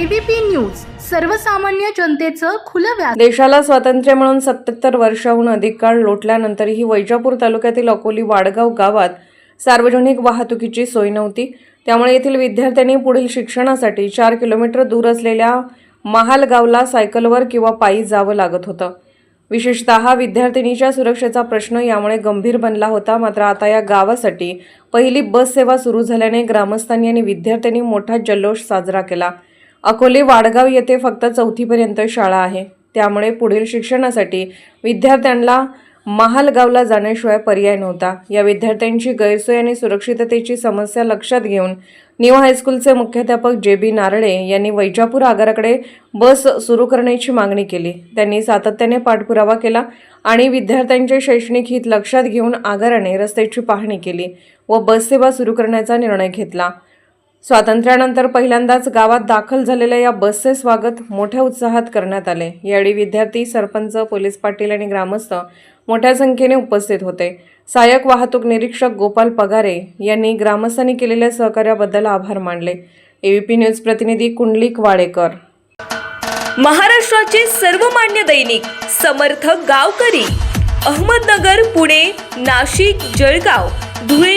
ABP news सर्वसामान्य जनतेचं खुलं व्यास देशाला स्वातंत्र्य म्हणून सत्याहत्तर वर्षाहून अधिक काळ लोटल्यानंतरही वैजापूर तालुक्यातील अकोली वाडगाव गावात सार्वजनिक वाहतुकीची सोय नव्हती. त्यामुळे येथील विद्यार्थ्यांनी पुढील शिक्षणासाठी चार किलोमीटर दूर असलेल्या महालगावला सायकलवर किंवा पायी जावं लागत होतं. विशेषतः विद्यार्थिनीच्या सुरक्षेचा प्रश्न यामुळे गंभीर बनला होता. मात्र आता या गावासाठी पहिली बस सेवा सुरू झाल्याने ग्रामस्थांनी आणि विद्यार्थ्यांनी मोठा जल्लोष साजरा केला. अकोले वाडगाव येथे फक्त चौथीपर्यंत शाळा आहे. त्यामुळे पुढील शिक्षणासाठी विद्यार्थ्यांना महालगावला जाण्याशिवाय पर्याय नव्हता. या विद्यार्थ्यांची गैरसोय आणि सुरक्षिततेची समस्या लक्षात घेऊन न्यू हायस्कूलचे मुख्याध्यापक जे बी नारळे यांनी वैजापूर आगाराकडे बस सुरू करण्याची मागणी केली. त्यांनी सातत्याने पाठपुरावा केला आणि विद्यार्थ्यांचे शैक्षणिक हित लक्षात घेऊन आगाराने रस्त्याची पाहणी केली व बससेवा सुरू करण्याचा निर्णय घेतला. स्वातंत्र्यानंतर पहिल्यांदाच गावात दाखल झालेल्या या बसचे स्वागत मोठ्या उत्साहात करण्यात आले. यावेळी विद्यार्थी सरपंच पोलीस पाटील आणि ग्रामस्थ मोठ्या संख्येने उपस्थित होते. सहाय्यक वाहतूक निरीक्षक गोपाल पगारे यांनी ग्रामस्थांनी केलेल्या सहकार्याबद्दल आभार मानले. एबीपी न्यूज प्रतिनिधी कुंडलिक वाडेकर. महाराष्ट्राचे सर्वमान्य दैनिक समर्थ गावकरी अहमदनगर पुणे नाशिक जळगाव धुळे